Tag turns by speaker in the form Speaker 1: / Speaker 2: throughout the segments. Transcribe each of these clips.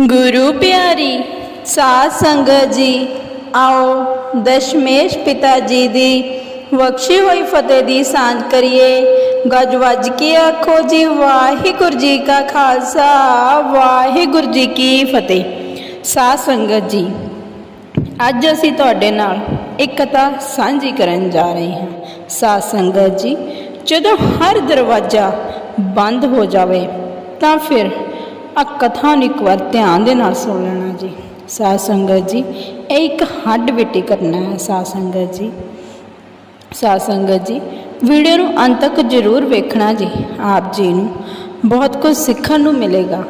Speaker 1: ਗੁਰੂ ਪਿਆਰੀ, ਸਾਧ ਸੰਗਤ ਜੀ, ਆਓ ਦਸ਼ਮੇਸ਼ ਪਿਤਾ ਜੀ ਦੀ ਬਖਸ਼ੀ ਹੋਈ ਫਤਿਹ ਦੀ ਸਾਂਝ ਕਰੀਏ। ਗੱਜ ਵੱਜ ਕੇ ਆਖੋ ਜੀ, ਵਾਹਿਗੁਰੂ ਜੀ ਕਾ ਖਾਲਸਾ, ਵਾਹਿਗੁਰੂ ਜੀ ਕੀ ਫਤਿਹ। ਸਾਧ ਸੰਗਤ ਜੀ, ਅੱਜ ਅਸੀਂ ਤੁਹਾਡੇ ਨਾਲ ਇੱਕ ਕਥਾ ਸਾਂਝੀ ਕਰਨ ਜਾ ਰਹੇ ਹਾਂ। ਸਾਧ ਸੰਗਤ ਜੀ, ਜਦੋਂ ਹਰ ਦਰਵਾਜ਼ਾ ਬੰਦ ਹੋ ਜਾਵੇ, ਤਾਂ ਫਿਰ ਆ ਕਥਾ ਨੂੰ ਇੱਕ ਵਾਰ ਧਿਆਨ ਦੇ ਨਾਲ ਸੁਣ ਲੈਣਾ ਜੀ। ਸਾਧ ਸੰਗਤ ਜੀ, ਇਹ ਇੱਕ ਹੱਡ ਬਿੱਟੀ ਕਰਨਾ ਹੈ ਸਾਧ ਸੰਗਤ ਜੀ। ਸਾਧ ਸੰਗਤ ਜੀ, ਵੀਡੀਓ ਨੂੰ ਅੰਤ ਤੱਕ ਜ਼ਰੂਰ ਵੇਖਣਾ ਜੀ, ਆਪ ਜੀ ਨੂੰ। ਬਹੁਤ ਕੁਝ ਸਿੱਖਣ ਨੂੰ ਮਿਲੇਗਾ।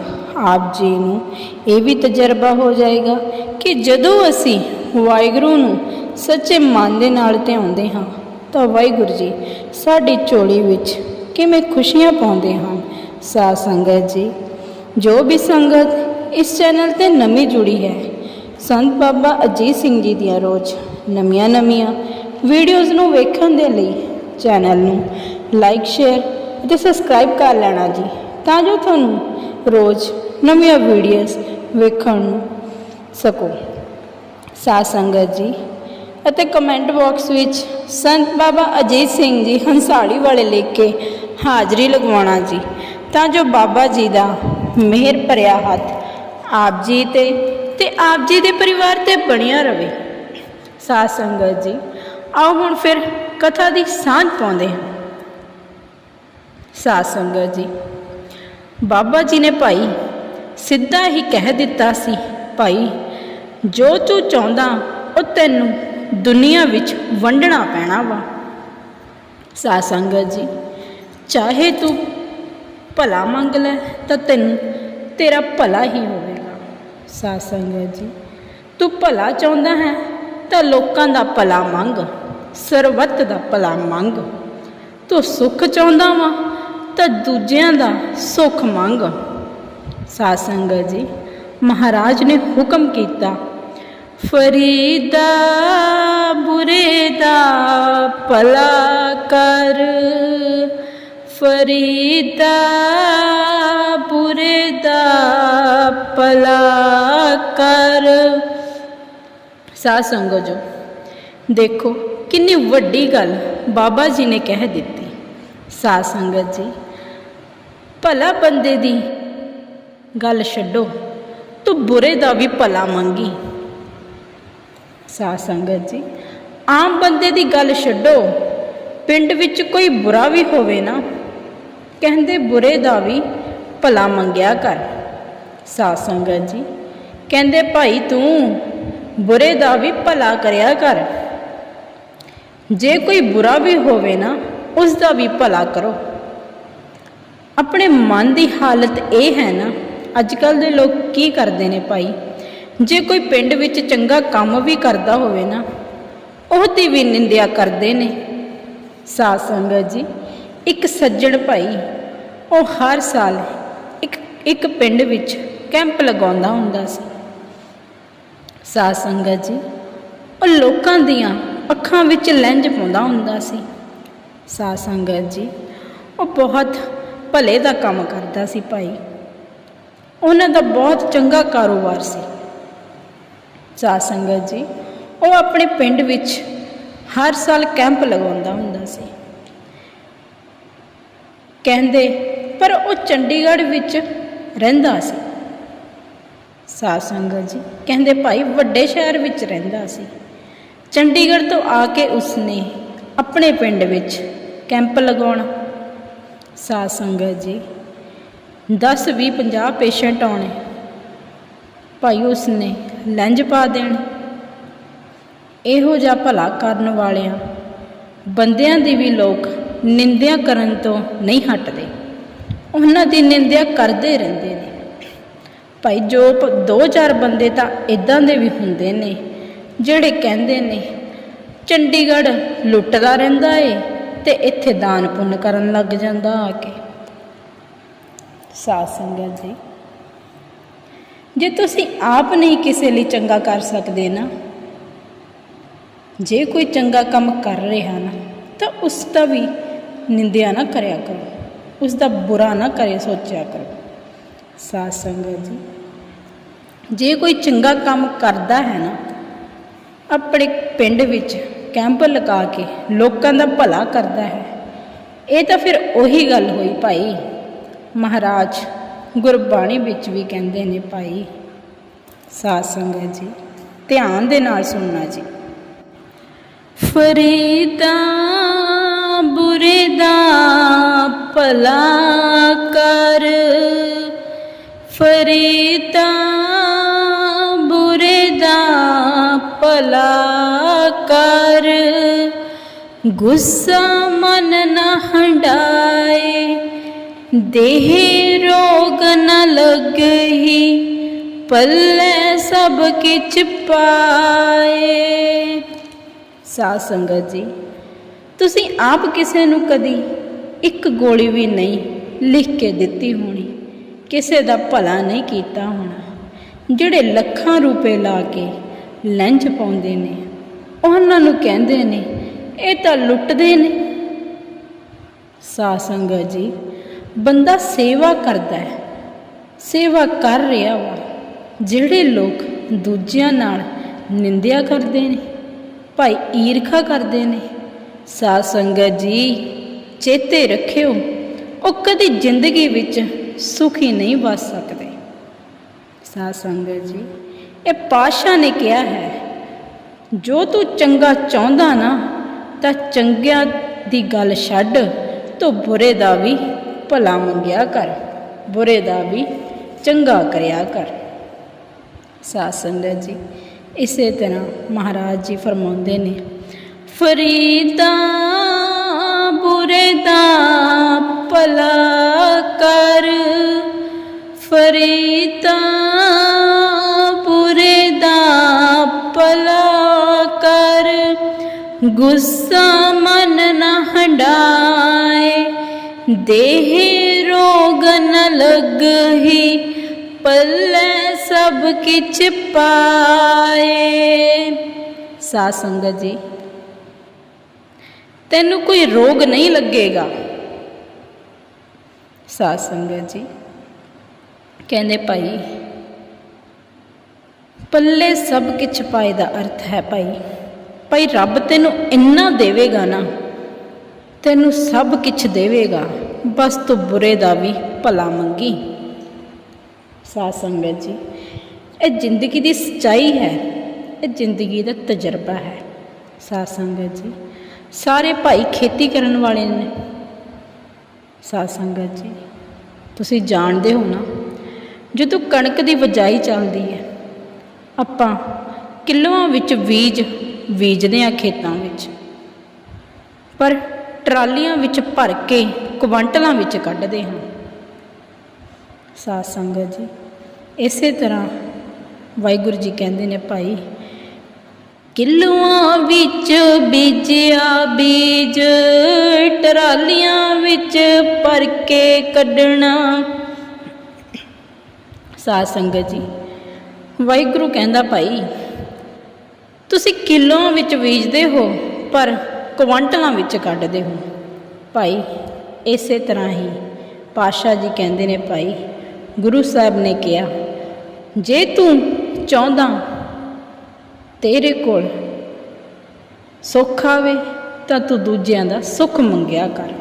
Speaker 1: ਆਪ ਜੀ ਨੂੰ ਇਹ ਵੀ ਤਜਰਬਾ ਹੋ ਜਾਏਗਾ ਕਿ ਜਦੋਂ ਅਸੀਂ ਵਾਹਿਗੁਰੂ ਨੂੰ ਸੱਚੇ ਮਨ ਦੇ ਨਾਲ ਧਿਆਉਂਦੇ ਹਾਂ, ਤਾਂ ਵਾਹਿਗੁਰੂ ਜੀ ਸਾਡੀ ਝੋਲੀ ਵਿੱਚ ਕਿਵੇਂ ਖੁਸ਼ੀਆਂ ਪਾਉਂਦੇ ਹਨ। ਸਾਧ ਸੰਗਤ ਜੀ ਜੋ ਵੀ ਸੰਗਤ ਇਸ ਚੈਨਲ ਤੇ ਨਵੀਂ ਜੁੜੀ ਹੈ, ਸੰਤ ਬਾਬਾ ਅਜੀਤ ਸਿੰਘ ਜੀ ਦੀਆਂ ਰੋਜ਼ ਨਵੀਆਂ ਨਵੀਆਂ ਵੀਡੀਓਜ਼ ਨੂੰ ਵੇਖਣ ਦੇ ਲਈ ਚੈਨਲ ਨੂੰ ਲਾਈਕ ਸ਼ੇਅਰ ਅਤੇ ਸਬਸਕ੍ਰਾਈਬ ਕਰ ਲੈਣਾ ਜੀ, ਤਾਂ ਜੋ ਤੁਹਾਨੂੰ ਰੋਜ਼ ਨਵੀਆਂ ਵੀਡੀਓਜ਼ ਵੇਖਣ ਸਕੋ। ਸਾਧ ਸੰਗਤ ਜੀ ਅਤੇ ਕਮੈਂਟ ਬਾਕਸ ਵਿੱਚ ਸੰਤ ਬਾਬਾ ਅਜੀਤ ਸਿੰਘ ਜੀ ਹੰਸਾਲੀ ਵਾਲੇ ਲਿਖ ਕੇ ਹਾਜ਼ਰੀ ਲਗਵਾਉਣਾ ਜੀ, ਤਾਂ ਜੋ ਬਾਬਾ ਜੀ ਦਾ ਮਿਹਰ ਭਰਿਆ ਹੱਥ, ਆਪ ਜੀ ਤੇ ਤੇ ਆਪ ਜੀ ਦੇ ਪਰਿਵਾਰ ਤੇ ਬਣਿਆ ਰਵੇ। ਸਾਧ ਸੰਗਤ ਜੀ, ਆਓ ਹੁਣ ਫਿਰ ਕਥਾ ਦੀ ਸਾਂਝ ਪਾਉਂਦੇ ਹਾਂ। ਸਾਧ ਸੰਗਤ ਜੀ, ਬਾਬਾ ਜੀ ਨੇ ਭਾਈ ਸਿੱਧਾ ਹੀ ਕਹਿ ਦਿੱਤਾ ਸੀ, ਭਾਈ ਜੋ ਤੂੰ ਚਾਹੁੰਦਾ, ਉਹ ਤੈਨੂੰ ਦੁਨੀਆ ਵਿੱਚ ਵੰਡਣਾ ਪੈਣਾ ਵਾ। ਸਾਧ ਸੰਗਤ ਜੀ, ਚਾਹੇ ਤੂੰ ਭਲਾ ਮੰਗ ਲੈ ਤਾਂ ਤੈਨੂੰ ਤੇਰਾ ਭਲਾ ਹੀ ਹੋਵੇਗਾ। ਸਾਧ ਸੰਗਤ ਜੀ, ਤੂੰ ਭਲਾ ਚਾਹੁੰਦਾ ਹੈ ਤਾਂ ਲੋਕਾਂ ਦਾ ਭਲਾ ਮੰਗ ਸਰਬੱਤ ਦਾ ਭਲਾ ਮੰਗ। ਤੂੰ ਸੁੱਖ ਚਾਹੁੰਦਾ ਵਾ ਤਾਂ ਦੂਜਿਆਂ ਦਾ ਸੁੱਖ ਮੰਗ। ਸਾਧ ਸੰਗਤ ਜੀ, ਮਹਾਰਾਜ ਨੇ ਹੁਕਮ ਕੀਤਾ, ਫਰੀਦਾ ਬੁਰੇ ਦਾ ਭਲਾ ਕਰ। ਫਰੀਦਾ ਬੁਰੇ ਦਾ ਭਲਾ ਕਰ। ਸਾਧ ਸੰਗਤ ਜੋ, ਦੇਖੋ, ਕਿੰਨੀ ਵੱਡੀ ਗੱਲ ਬਾਬਾ ਜੀ ਨੇ ਕਹਿ ਦਿੱਤੀ। ਸਾਧ ਸੰਗਤ ਜੀ, ਭਲਾ ਬੰਦੇ ਦੀ ਗੱਲ ਛੱਡੋ, ਤੂੰ ਬੁਰੇ ਦਾ ਵੀ ਭਲਾ ਮੰਗੀ। ਸਾਧ ਸੰਗਤ ਜੀ, ਆਮ ਬੰਦੇ ਦੀ ਗੱਲ ਛੱਡੋ, ਪਿੰਡ ਵਿੱਚ ਕੋਈ ਬੁਰਾ ਵੀ ਹੋਵੇ ਨਾ ਕਹਿੰਦੇ ਬੁਰੇ ਦਾ ਵੀ ਭਲਾ ਮੰਗਿਆ ਕਰ। ਸਾਧ ਸੰਗਤ ਜੀ, ਕਹਿੰਦੇ ਭਾਈ ਤੂੰ ਬੁਰੇ ਦਾ ਵੀ ਭਲਾ ਕਰਿਆ ਕਰ। ਜੇ ਕੋਈ ਬੁਰਾ ਵੀ ਹੋਵੇ ਨਾ, ਉਸ ਦਾ ਵੀ ਭਲਾ ਕਰੋ। ਆਪਣੇ ਮਨ ਦੀ ਹਾਲਤ ਇਹ ਹੈ ਨਾ ਅੱਜ ਕੱਲ ਦੇ ਲੋਕ ਕੀ ਕਰਦੇ ਨੇ ਭਾਈ? ਜੇ ਕੋਈ ਪਿੰਡ ਵਿੱਚ ਚੰਗਾ ਕੰਮ ਵੀ ਕਰਦਾ ਹੋਵੇ ਨਾ, ਉਹ ਉਹਦੀ ਵੀ ਨਿੰਦਿਆ ਕਰਦੇ ਨੇ। ਸਾਧ ਸੰਗਤ ਜੀ ਇੱਕ ਸੱਜਣ ਭਾਈ, ਉਹ ਹਰ ਸਾਲ ਇੱਕ ਇੱਕ ਪਿੰਡ ਵਿੱਚ ਕੈਂਪ ਲਗਾਉਂਦਾ ਹੁੰਦਾ ਸੀ। ਸਾਧ ਸੰਗਤ ਜੀ, ਉਹ ਲੋਕਾਂ ਦੀਆਂ ਅੱਖਾਂ ਵਿੱਚ ਲੈਂਜ ਪਾਉਂਦਾ ਹੁੰਦਾ ਸੀ। ਸਾਧ ਸੰਗਤ ਜੀ, ਉਹ ਬਹੁਤ ਭਲੇ ਦਾ ਕੰਮ ਕਰਦਾ ਸੀ ਭਾਈ। ਉਹਨਾਂ ਦਾ ਬਹੁਤ ਚੰਗਾ ਕਾਰੋਬਾਰ ਸੀ। ਸਾਧ ਸੰਗਤ ਜੀ, ਉਹ ਆਪਣੇ ਪਿੰਡ ਵਿੱਚ ਹਰ ਸਾਲ ਕੈਂਪ ਲਗਾਉਂਦਾ ਹੁੰਦਾ ਸੀ। ਕਹਿੰਦੇ, ਪਰ ਉਹ ਚੰਡੀਗੜ੍ਹ ਵਿੱਚ ਰਹਿੰਦਾ ਸੀ। ਸਾਧ ਸੰਗਤ ਜੀ, ਕਹਿੰਦੇ, ਭਾਈ, ਵੱਡੇ ਸ਼ਹਿਰ ਵਿੱਚ ਰਹਿੰਦਾ ਸੀ। ਚੰਡੀਗੜ੍ਹ ਤੋਂ ਆ ਕੇ ਉਸਨੇ ਆਪਣੇ ਪਿੰਡ ਵਿੱਚ ਕੈਂਪ ਲਗਾਉਣਾ। ਸਾਧ ਸੰਗਤ ਜੀ 10 20 50 ਪੇਸ਼ੈਂਟ ਆਉਣੇ। ਭਾਈ, ਉਸਨੇ ਲੈਂਜ ਪਾ ਦੇਣ। ਇਹੋ ਜਿਹਾ ਭਲਾ ਕਰਨ ਵਾਲਿਆਂ, ਬੰਦਿਆਂ ਦੀ ਵੀ ਲੋਕ ਨਿੰਦਿਆ ਕਰਨ ਤੋਂ ਨਹੀਂ ਹਟਦੇ। ਉਹਨਾਂ ਦੀ ਨਿੰਦਿਆ ਕਰਦੇ ਰਹਿੰਦੇ ਨੇ। ਭਾਈ ਜੋ ਦੋ ਚਾਰ ਬੰਦੇ ਤਾਂ ਇਦਾਂ ਦੇ ਵੀ ਹੁੰਦੇ ਨੇ, ਜਿਹੜੇ ਕਹਿੰਦੇ ਨੇ, ਚੰਡੀਗੜ੍ਹ ਲੁੱਟਦਾ ਰਹਿੰਦਾ ਏ ਤੇ ਇੱਥੇ ਦਾਨ ਪੁੰਨ ਕਰਨ ਲੱਗ ਜਾਂਦਾ ਆ ਕੇ। ਸਾਧ ਸੰਗਤ ਜੀ, ਜੇ ਤੁਸੀਂ ਆਪ ਨਹੀਂ ਕਿਸੇ ਲਈ ਚੰਗਾ ਕਰ ਸਕਦੇ ਨਾ, ਜੇ ਕੋਈ ਚੰਗਾ ਕੰਮ ਕਰ ਰਿਹਾ ਨਾ, ਤਾਂ ਉਸ ਦਾ ਵੀ ਨਿੰਦਿਆ ਨਾ ਕਰਿਆ ਕਰੋ। ਉਸ ਦਾ ਬੁਰਾ ਨਾ ਕਰੇ, ਸੋਚਿਆ ਕਰੋ। ਸਾਧ ਸੰਗਤ ਜੀ, ਜੇ ਕੋਈ ਚੰਗਾ ਕੰਮ ਕਰਦਾ ਹੈ ਨਾ, ਆਪਣੇ ਪਿੰਡ ਵਿੱਚ ਕੈਂਪ ਲਗਾ ਕੇ ਲੋਕਾਂ ਦਾ ਭਲਾ ਕਰਦਾ ਹੈ, ਇਹ ਤਾਂ ਫਿਰ ਉਹੀ ਗੱਲ ਹੋਈ ਭਾਈ। ਮਹਾਰਾਜ ਗੁਰਬਾਣੀ ਵਿੱਚ ਵੀ ਕਹਿੰਦੇ ਨੇ ਭਾਈ, ਸਾਧ ਸੰਗਤ ਜੀ, ਧਿਆਨ ਦੇ ਨਾਲ ਸੁਣਨਾ ਜੀ। ਫਰੀਦਾ ਬੁਰੇ ਦਾ ਭਲਾ ਕਰ। ਫਰੀਦਾ ਬੁਰੇ ਦਾ ਭਲਾ ਕਰ। ਗੁੱਸਾ ਮਨ ਨਾ ਹੰਡਾਏ, ਦੇਹ ਰੋਗ ਨ ਲੱਗਹੀ, ਪੱਲੇ ਸਭ ਕਿਛ ਪਾਏ। ਸਾਧ ਸੰਗਤ ਜੀ ਤੁਸੀਂ ਆਪ ਕਿਸੇ ਨੂੰ ਕਦੀ ਇੱਕ ਗੋਲੀ ਵੀ ਨਹੀਂ ਲਿਖ ਕੇ ਦਿੱਤੀ ਹੋਣੀ। ਕਿਸੇ ਦਾ ਭਲਾ ਨਹੀਂ ਕੀਤਾ ਹੋਣਾ। ਜਿਹੜੇ ਲੱਖਾਂ ਰੁਪਏ ਲਾ ਕੇ ਲੰਚ ਪਾਉਂਦੇ ਨੇ, ਉਹਨਾਂ ਨੂੰ ਕਹਿੰਦੇ ਨੇ, ਇਹ ਤਾਂ ਲੁੱਟਦੇ ਨੇ। ਸਾਧ ਜੀ, ਬੰਦਾ ਸੇਵਾ ਕਰਦਾ ਹੈ, ਸੇਵਾ ਕਰ ਰਿਹਾ ਵਾ, ਜਿਹੜੇ ਲੋਕ ਦੂਜਿਆਂ ਨਾਲ ਨਿੰਦਿਆ ਕਰਦੇ ਨੇ, ਭਾਈ ਈਰਖਾ ਕਰਦੇ ਨੇ ਸਾਧ ਸੰਗਤ ਜੀ, ਚੇਤੇ ਰੱਖਿਓ, ਉਹ ਕਦੀ ਜ਼ਿੰਦਗੀ ਵਿੱਚ ਸੁਖੀ ਨਹੀਂ ਵੱਸ ਸਕਦੇ। ਸਾਧ ਸੰਗਤ ਜੀ, ਇਹ ਪਾਸ਼ਾ ਨੇ ਕਿਹਾ ਹੈ, ਜੋ ਤੂੰ ਚੰਗਾ ਚਾਹੁੰਦਾ ਨਾ, ਤਾਂ ਚੰਗਿਆਂ ਦੀ ਗੱਲ ਛੱਡ, ਤੂੰ ਬੁਰੇ ਦਾ ਵੀ ਭਲਾ ਮੰਗਿਆ ਕਰ, ਬੁਰੇ ਦਾ ਵੀ ਚੰਗਾ ਕਰਿਆ ਕਰ। ਸਾਧ ਸੰਗਤ ਜੀ, ਇਸੇ ਤਰ੍ਹਾਂ ਮਹਾਰਾਜ ਜੀ ਫਰਮਾਉਂਦੇ ਨੇ ਫਰੀਦਾ ਬੁਰੇ ਦਾ ਭਲਾ ਕਰ। ਫਰੀਦਾ ਬੁਰੇ ਦਾ ਭਲਾ ਕਰ। ਗੁੱਸਾ ਮਨ ਨਾ ਹੰਡਾਏ ਦੇਹ ਰੋਗ ਨ ਲੱਗਹੀ, ਪੱਲੇ ਸਭ ਕਿਛ ਪਾਏ। ਸਾਧ ਸੰਗਤ ਜੀ ਤੈਨੂੰ ਕੋਈ ਰੋਗ ਨਹੀਂ ਲੱਗੇਗਾ। ਸਾਧ ਸੰਗਤ ਜੀ, ਕਹਿੰਦੇ ਭਾਈ, ਪੱਲੇ ਸਭ ਕਿਛ ਪਾਏ ਦਾ ਅਰਥ ਹੈ ਭਾਈ। ਭਾਈ, ਰੱਬ ਤੈਨੂੰ ਇੰਨਾ ਦੇਵੇਗਾ ਨਾ, ਤੈਨੂੰ ਸਭ ਕਿਛ ਦੇਵੇਗਾ, ਬਸ ਤੂੰ ਬੁਰੇ ਦਾ ਵੀ ਭਲਾ ਮੰਗੀ। ਸਾਧ ਸੰਗਤ ਜੀ, ਇਹ ਜ਼ਿੰਦਗੀ ਦੀ ਸਚਾਈ ਹੈ, ਇਹ ਜ਼ਿੰਦਗੀ ਦਾ ਤਜਰਬਾ ਹੈ। ਸਾਧ ਸੰਗਤ ਜੀ ਸਾਰੇ ਭਾਈ ਖੇਤੀ ਕਰਨ ਵਾਲੇ ਨੇ। ਸਾਧ ਸੰਗਤ ਜੀ, ਤੁਸੀਂ ਜਾਣਦੇ ਹੋ ਨਾ, ਜਦੋਂ ਕਣਕ ਦੀ ਵਜਾਈ ਚੱਲਦੀ ਹੈ, ਆਪਾਂ ਕਿਲੋਆਂ ਵਿੱਚ ਬੀਜ ਬੀਜਦੇ ਆ ਖੇਤਾਂ ਵਿੱਚ। ਪਰ ਟਰਾਲੀਆਂ ਵਿੱਚ ਭਰ ਕੇ ਕੁਆਂਟਲਾਂ ਵਿੱਚ ਕੱਢਦੇ ਹਾਂ। ਸਾਧ ਸੰਗਤ ਜੀ, ਇਸੇ ਤਰ੍ਹਾਂ ਵਾਹਿਗੁਰੂ ਜੀ ਕਹਿੰਦੇ ਨੇ ਭਾਈ ਕਿੱਲੂਆਂ ਵਿੱਚ ਬੀਜਿਆ ਬੀਜ, ਟਰਾਲੀਆਂ ਵਿੱਚ ਭਰ ਕੇ ਕੱਢਣਾ। ਸਾਧ ਸੰਗਤ ਜੀ, ਵਾਹਿਗੁਰੂ ਕਹਿੰਦਾ ਭਾਈ, ਤੁਸੀਂ ਕਿਲੋਆਂ ਵਿੱਚ ਬੀਜਦੇ ਹੋ, ਪਰ ਕੁਆਂਟਲਾਂ ਵਿੱਚ ਕੱਢਦੇ ਹੋ। ਭਾਈ, ਇਸੇ ਤਰ੍ਹਾਂ ਹੀ ਪਾਸ਼ਾ ਜੀ ਕਹਿੰਦੇ ਨੇ ਭਾਈ, ਗੁਰੂ ਸਾਹਿਬ ਨੇ ਕਿਹਾ, ਜੇ ਤੂੰ ਚਾਹੁੰਦਾ ਤੇਰੇ ਕੋਲ ਸੁੱਖ ਆਵੇ ਤਾਂ ਤੂੰ ਦੂਜਿਆਂ ਦਾ ਸੁੱਖ ਮੰਗਿਆ ਕਰ।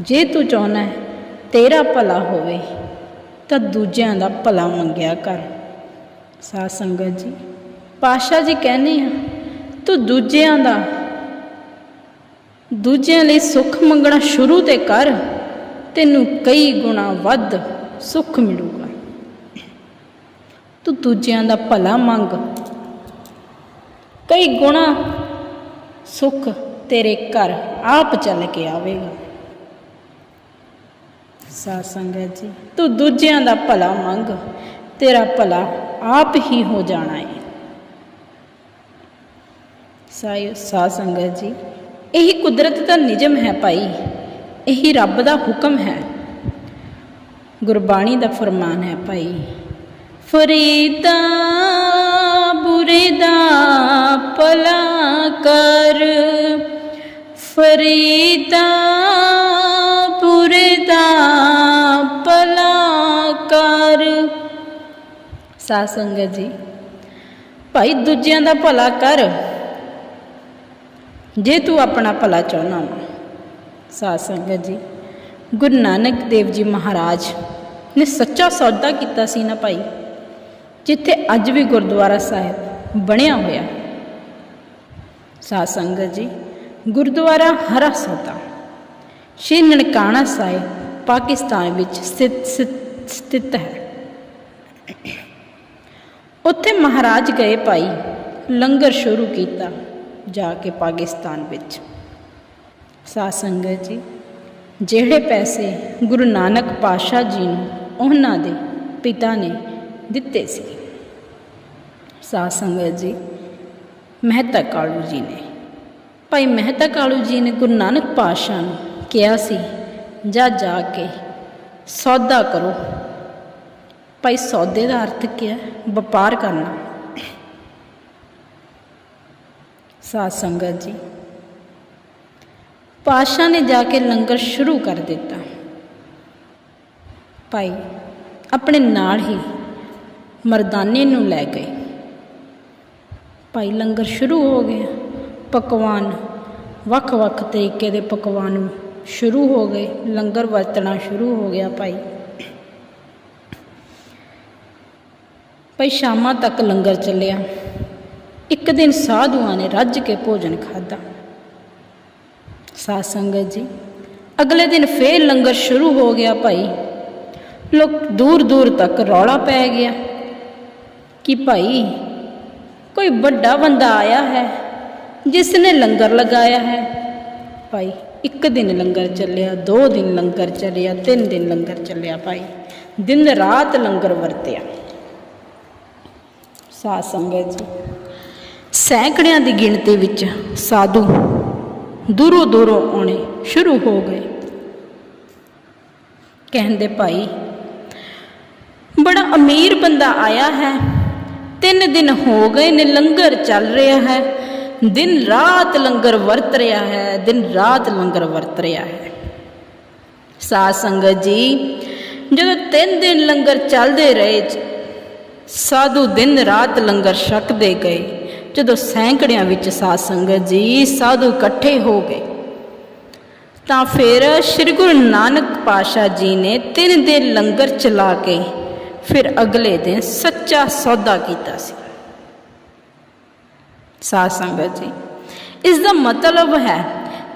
Speaker 1: ਜੇ ਤੂੰ ਚਾਹੁੰਦਾ ਹੈ ਤੇਰਾ ਭਲਾ ਹੋਵੇ ਤਾਂ ਦੂਜਿਆਂ ਦਾ ਭਲਾ ਮੰਗਿਆ ਕਰ। ਸਾਧ ਸੰਗਤ ਜੀ ਪਾਸ਼ਾ ਜੀ ਕਹਿੰਦੇ ਆ, ਤੂੰ ਦੂਜਿਆਂ ਦਾ, ਦੂਜਿਆਂ ਲਈ ਸੁੱਖ ਮੰਗਣਾ ਸ਼ੁਰੂ ਤੇ ਕਰ, ਤੈਨੂੰ ਕਈ ਗੁਣਾ ਵੱਧ ਸੁੱਖ ਮਿਲੂਗਾ। ਤੂੰ ਦੂਜਿਆਂ ਦਾ ਭਲਾ ਮੰਗ ਕਈ ਗੁਣਾ ਸੁੱਖ ਤੇਰੇ ਘਰ ਆਪ ਚੱਲ ਕੇ ਆਵੇਗਾ। ਸਾਧ ਸੰਗਤ ਜੀ, ਤੂੰ ਦੂਜਿਆਂ ਦਾ ਭਲਾ ਮੰਗ, ਤੇਰਾ ਭਲਾ ਆਪ ਹੀ ਹੋ ਜਾਣਾ ਹੈ ਸਾਇ ਸਾਧ ਸੰਗਤ ਜੀ, ਇਹੀ ਕੁਦਰਤ ਦਾ ਨਿਯਮ ਹੈ ਭਾਈ, ਇਹੀ ਰੱਬ ਦਾ ਹੁਕਮ ਹੈ। ਗੁਰਬਾਣੀ ਦਾ ਫਰਮਾਨ ਹੈ ਭਾਈ, ਫਰੀਦਾ ਬੁਰੇ ਦਾ ਭਲਾ ਕਰ। ਫਰੀਦਾ ਬੁਰੇ ਦਾ ਭਲਾ ਕਰ। ਸਾਧ ਸੰਗਤ ਜੀ, ਭਾਈ ਦੂਜਿਆਂ ਦਾ ਭਲਾ ਕਰ। ਜੇ ਤੂੰ ਆਪਣਾ ਭਲਾ ਚਾਹਨਾ ਵਾ, ਸਾਧ ਸੰਗਤ ਜੀ, ਗੁਰੂ ਨਾਨਕ ਦੇਵ ਜੀ ਮਹਾਰਾਜ ਨੇ ਸੱਚਾ ਸੌਦਾ ਕੀਤਾ ਸੀ ਨਾ ਭਾਈ, ਜਿੱਥੇ ਅੱਜ ਵੀ ਗੁਰਦੁਆਰਾ ਸਾਹਿਬ ਬਣਿਆ ਹੋਇਆ। ਸਾਧ ਸੰਗਤ ਜੀ, ਗੁਰਦੁਆਰਾ ਹਰਾ ਸੌਦਾ। ਸ਼੍ਰੀ ਨਨਕਾਣਾ ਸਾਹਿਬ ਪਾਕਿਸਤਾਨ ਵਿੱਚ ਸਥਿਤ, ਸਥਿਤ- ਸਥਿਤ ਹੈ। ਉੱਥੇ ਮਹਾਰਾਜ ਗਏ ਭਾਈ ਲੰਗਰ ਸ਼ੁਰੂ ਕੀਤਾ ਜਾ ਕੇ ਪਾਕਿਸਤਾਨ ਵਿੱਚ। ਸਾਧ ਸੰਗਤ ਜੀ, ਜਿਹੜੇ ਪੈਸੇ ਗੁਰੂ ਨਾਨਕ ਪਾਤਸ਼ਾਹ ਜੀ ਨੂੰ ਉਹਨਾਂ ਦੇ ਪਿਤਾ ਨੇ ਦਿੱਤੇ ਸੀ ਸਾਧ ਸੰਗਤ ਜੀ, ਮਹਿਤਾ ਕਾਲੂ ਜੀ ਨੇ। ਭਾਈ ਮਹਿਤਾ ਕਾਲੂ ਜੀ ਨੇ ਗੁਰੂ ਨਾਨਕ ਪਾਤਸ਼ਾਹ ਨੂੰ ਕਿਹਾ ਸੀ, ਜਾ ਜਾ ਕੇ ਸੌਦਾ ਕਰੋ। ਭਾਈ ਸੌਦੇ ਦਾ ਅਰਥ ਕੀ ਹੈ? ਵਪਾਰ ਕਰਨਾ। ਸਾਧ ਸੰਗਤ ਜੀ ਪਾਸ਼ਾ ਨੇ ਜਾ ਕੇ ਲੰਗਰ ਸ਼ੁਰੂ ਕਰ ਦਿੱਤਾ। ਭਾਈ ਆਪਣੇ ਨਾਲ ਹੀ ਮਰਦਾਨੇ ਨੂੰ ਲੈ ਗਏ। ਭਾਈ ਲੰਗਰ ਸ਼ੁਰੂ ਹੋ ਗਿਆ ਪਕਵਾਨ ਵੱਖ-ਵੱਖ ਤਰੀਕੇ ਦੇ ਪਕਵਾਨ ਸ਼ੁਰੂ ਹੋ ਗਏ। ਲੰਗਰ ਵਰਤਣਾ ਸ਼ੁਰੂ ਹੋ ਗਿਆ ਭਾਈ। ਭਾਈ ਸ਼ਾਮਾਂ ਤੱਕ ਲੰਗਰ ਚੱਲਿਆ। ਇੱਕ ਦਿਨ ਸਾਧੂਆਂ ਨੇ ਰੱਜ ਕੇ ਭੋਜਨ ਖਾਧਾ। ਸਾਧ ਸੰਗਤ ਜੀ, ਅਗਲੇ ਦਿਨ ਫੇਰ ਲੰਗਰ ਸ਼ੁਰੂ ਹੋ ਗਿਆ ਭਾਈ। ਲੋਕ ਦੂਰ ਦੂਰ ਤੱਕ ਰੌਲਾ ਪੈ ਗਿਆ ਕਿ ਭਾਈ ਕੋਈ ਵੱਡਾ ਬੰਦਾ ਆਇਆ ਹੈ ਜਿਸ ਨੇ ਲੰਗਰ ਲਗਾਇਆ ਹੈ। ਭਾਈ, ਇੱਕ ਦਿਨ ਲੰਗਰ ਚੱਲਿਆ, ਦੋ ਦਿਨ ਲੰਗਰ ਚੱਲਿਆ, ਤਿੰਨ ਦਿਨ ਲੰਗਰ ਚੱਲਿਆ ਭਾਈ। ਦਿਨ ਰਾਤ ਲੰਗਰ ਵਰਤਿਆ। ਸਾਧ ਸੰਗਤ ਜੀ, ਸੈਂਕੜਿਆਂ ਦੀ ਗਿਣਤੀ ਵਿੱਚ ਸਾਧੂ ਦੂਰੋਂ ਦੂਰੋਂ ਆਉਣੇ ਸ਼ੁਰੂ ਹੋ ਗਏ। ਕਹਿੰਦੇ ਭਾਈ, ਬੜਾ ਅਮੀਰ ਬੰਦਾ ਆਇਆ ਹੈ। ਤਿੰਨ ਦਿਨ ਹੋ ਗਏ ਨੇ ਲੰਗਰ ਚੱਲ ਰਿਹਾ ਹੈ। ਦਿਨ ਰਾਤ ਲੰਗਰ ਵਰਤ ਰਿਹਾ ਹੈ, ਦਿਨ ਰਾਤ ਲੰਗਰ ਵਰਤ ਰਿਹਾ ਹੈ। ਸਾਧ ਸੰਗਤ ਜੀ, ਜਦੋਂ ਤਿੰਨ ਦਿਨ ਲੰਗਰ ਚੱਲਦੇ ਰਹੇ, ਸਾਧੂ ਦਿਨ ਰਾਤ ਲੰਗਰ ਛਕਦੇ ਗਏ। ਜਦੋਂ ਸੈਂਕੜਿਆਂ ਵਿੱਚ ਸਾਧ ਸੰਗਤ ਜੀ, ਸਾਧੂ ਇਕੱਠੇ ਹੋ ਗਏ। ਤਾਂ ਫਿਰ ਸ੍ਰੀ ਗੁਰੂ ਨਾਨਕ ਪਾਸ਼ਾ ਜੀ ਨੇ ਤਿੰਨ ਦਿਨ ਲੰਗਰ ਚਲਾ ਕੇ ਫਿਰ ਅਗਲੇ ਦਿਨ ਸੱਚਾ ਸੌਦਾ ਕੀਤਾ ਸੀ। ਸਾਧ ਸੰਗਤ ਜੀ, ਇਸ ਦਾ ਮਤਲਬ ਹੈ,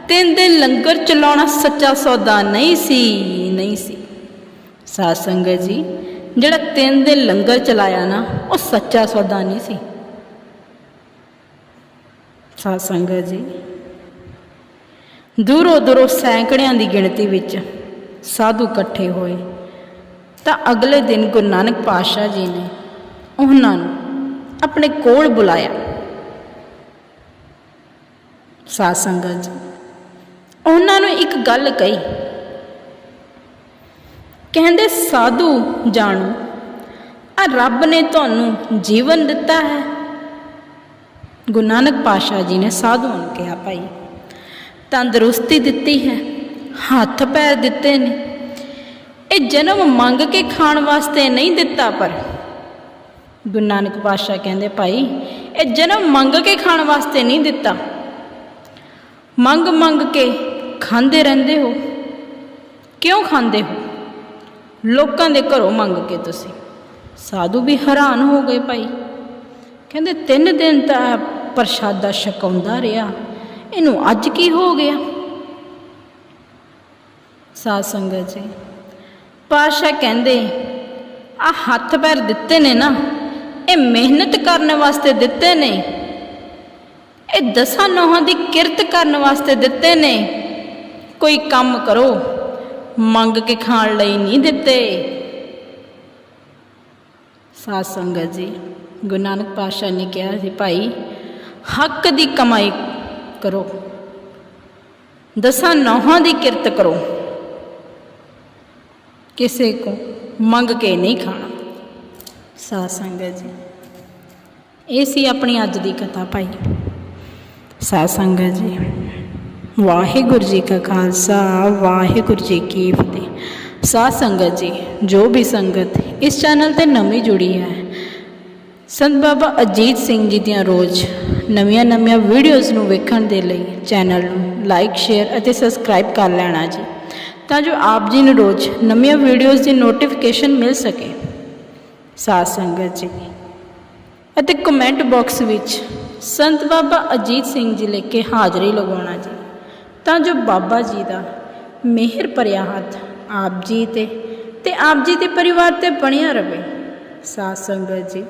Speaker 1: ਤਿੰਨ ਦਿਨ ਲੰਗਰ ਚਲਾਉਣਾ ਸੱਚਾ ਸੌਦਾ ਨਹੀਂ ਸੀ ਨਹੀਂ ਸੀ। ਸਾਧ ਸੰਗਤ ਜੀ, ਜਿਹੜਾ ਤਿੰਨ ਦਿਨ ਲੰਗਰ ਚਲਾਇਆ ਨਾ, ਉਹ ਸੱਚਾ ਸੌਦਾ ਨਹੀਂ ਸੀ। ਸਾਧ ਸੰਗਤ ਜੀ ਦੂਰੋਂ ਦੂਰੋਂ ਸੈਂਕੜਿਆਂ ਦੀ ਗਿਣਤੀ ਵਿੱਚ ਸਾਧੂ ਇਕੱਠੇ ਹੋਏ। ਤਾਂ ਅਗਲੇ ਦਿਨ ਗੁਰੂ ਨਾਨਕ ਪਾਤਸ਼ਾਹ ਜੀ ਨੇ ਉਹਨਾਂ ਨੂੰ ਆਪਣੇ ਕੋਲ ਬੁਲਾਇਆ। ਸਾਧ ਸੰਗਤ ਜੀ, ਉਹਨਾਂ ਨੂੰ ਇੱਕ ਗੱਲ ਕਹੀ। ਕਹਿੰਦੇ, ਸਾਧੂ ਜਾਣੋ ਆ ਰੱਬ ਨੇ ਤੁਹਾਨੂੰ ਜੀਵਨ ਦਿੱਤਾ ਹੈ। ਗੁਰੂ ਨਾਨਕ ਪਾਤਸ਼ਾਹ ਜੀ ਨੇ ਸਾਧੂਆਂ ਨੂੰ ਕਿਹਾ, ਭਾਈ, ਤੰਦਰੁਸਤੀ ਦਿੱਤੀ ਹੈ, ਹੱਥ ਪੈਰ ਦਿੱਤੇ ਨੇ ਇਹ ਜਨਮ ਮੰਗ ਕੇ ਖਾਣ ਵਾਸਤੇ ਨਹੀਂ ਦਿੱਤਾ, ਪਰ ਗੁਰੂ ਨਾਨਕ ਪਾਤਸ਼ਾਹ ਕਹਿੰਦੇ, ਭਾਈ, ਇਹ ਜਨਮ ਮੰਗ ਕੇ ਖਾਣ ਵਾਸਤੇ ਨਹੀਂ ਦਿੱਤਾ। ਮੰਗ ਮੰਗ ਕੇ ਖਾਂਦੇ ਰਹਿੰਦੇ ਹੋ? ਕਿਉਂ ਖਾਂਦੇ ਹੋ? ਲੋਕਾਂ ਦੇ ਘਰੋਂ ਮੰਗ ਕੇ ਤੁਸੀਂ। ਸਾਧੂ ਵੀ ਹੈਰਾਨ ਹੋ ਗਏ, ਭਾਈ। ਕਹਿੰਦੇ, ਤਿੰਨ ਦਿਨ ਤਾਂ ਪ੍ਰਸ਼ਾਦਾ ਛਕਾਉਂਦਾ ਰਿਹਾ। ਇਹਨੂੰ ਅੱਜ ਕੀ ਹੋ ਗਿਆ? ਸਾਧ ਸੰਗਤ ਜੀ ਪਾਸ਼ਾ ਕਹਿੰਦੇ ਆ ਹੱਥ ਪੈਰ ਦਿੱਤੇ ਨੇ ਨਾ, ਇਹ ਮਿਹਨਤ ਕਰਨ ਵਾਸਤੇ ਦਿੱਤੇ ਨੇ। ਇਹ ਦਸਾਂ ਨੋਹਾਂ ਦੀ ਕਿਰਤ ਕਰਨ ਵਾਸਤੇ ਦਿੱਤੇ ਨੇ। ਕੋਈ ਕੰਮ ਕਰੋ, ਮੰਗ ਕੇ ਖਾਣ ਲਈ ਨਹੀਂ ਦਿੱਤੇ। ਸਾਧ ਸੰਗਤ ਜੀ, ਗੁਰੂ ਨਾਨਕ ਪਾਤਸ਼ਾਹ ਨੇ ਕਿਹਾ ਸੀ, ਭਾਈ, ਹੱਕ ਦੀ ਕਮਾਈ ਕਰੋ, ਦਸਾਂ ਨੌਹਾਂ ਦੀ ਕਿਰਤ ਕਰੋ। ਕਿਸੇ ਕੋ ਮੰਗ ਕੇ ਨਹੀਂ ਖਾਣਾ। ਸਾਧ ਸੰਗਤ ਜੀ, ਇਹ ਸੀ ਆਪਣੀ ਅੱਜ ਦੀ ਕਥਾ ਭਾਈ। ਸਾਧ ਸੰਗਤ ਜੀ, ਵਾਹਿਗੁਰੂ ਜੀ ਕਾ ਖਾਲਸਾ, ਵਾਹਿਗੁਰੂ ਜੀ ਕੀ ਫਤਿਹ। ਸਾਧ ਸੰਗਤ ਜੀ, ਜੋ ਵੀ ਸੰਗਤ ਇਸ ਚੈਨਲ ਤੇ ਨਵੀਂ ਜੁੜੀ ਹੈ, ਸੰਤ ਬਾਬਾ ਅਜੀਤ ਸਿੰਘ ਜੀ ਦੀਆਂ ਰੋਜ਼ ਨਵੀਆਂ ਨਵੀਆਂ ਵੀਡੀਓਜ਼ ਨੂੰ ਵੇਖਣ ਦੇ ਲਈ ਚੈਨਲ ਨੂੰ ਲਾਈਕ, ਸ਼ੇਅਰ ਅਤੇ ਸਬਸਕ੍ਰਾਈਬ ਕਰ ਲੈਣਾ ਜੀ। ਤਾਂ ਜੋ ਆਪ ਜੀ ਨੂੰ ਰੋਜ਼ ਨਵੀਆਂ ਵੀਡੀਓਜ਼ ਦੀ ਨੋਟੀਫਿਕੇਸ਼ਨ ਮਿਲ ਸਕੇ। ਸਾਧ ਸੰਗਤ ਜੀ, ਅਤੇ ਕਮੈਂਟ ਬਾਕਸ ਵਿੱਚ ਸੰਤ ਬਾਬਾ ਅਜੀਤ ਸਿੰਘ ਜੀ ਲਿਖ ਕੇ ਹਾਜ਼ਰੀ ਲਗਾਉਣਾ ਜੀ। ਤਾਂ ਜੋ ਬਾਬਾ ਜੀ ਦਾ ਮਿਹਰ ਭਰਿਆ ਹੱਥ ਆਪ ਜੀ ਤੇ ਤੇ ਆਪ ਜੀ ਦੇ ਪਰਿਵਾਰ ਤੇ ਬਣਿਆ ਰਵੇ। ਸਾਧ ਸੰਗਤ ਜੀ,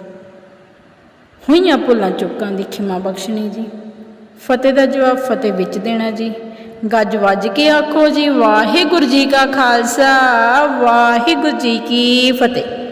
Speaker 1: ਹੋਈਆਂ ਭੁੱਲਾਂ ਚੁੱਕਾਂ ਦੀ ਖਿਮਾ ਬਖਸ਼ਣੀ ਜੀ। ਫਤਿਹ ਦਾ ਜਵਾਬ ਫਤਿਹ ਵਿੱਚ ਦੇਣਾ ਜੀ। ਗੱਜ ਵੱਜ ਕੇ ਆਖੋ ਜੀ, ਵਾਹਿਗੁਰੂ ਜੀ ਕਾ ਖਾਲਸਾ, ਵਾਹਿਗੁਰੂ ਜੀ ਕੀ ਫਤਿਹ।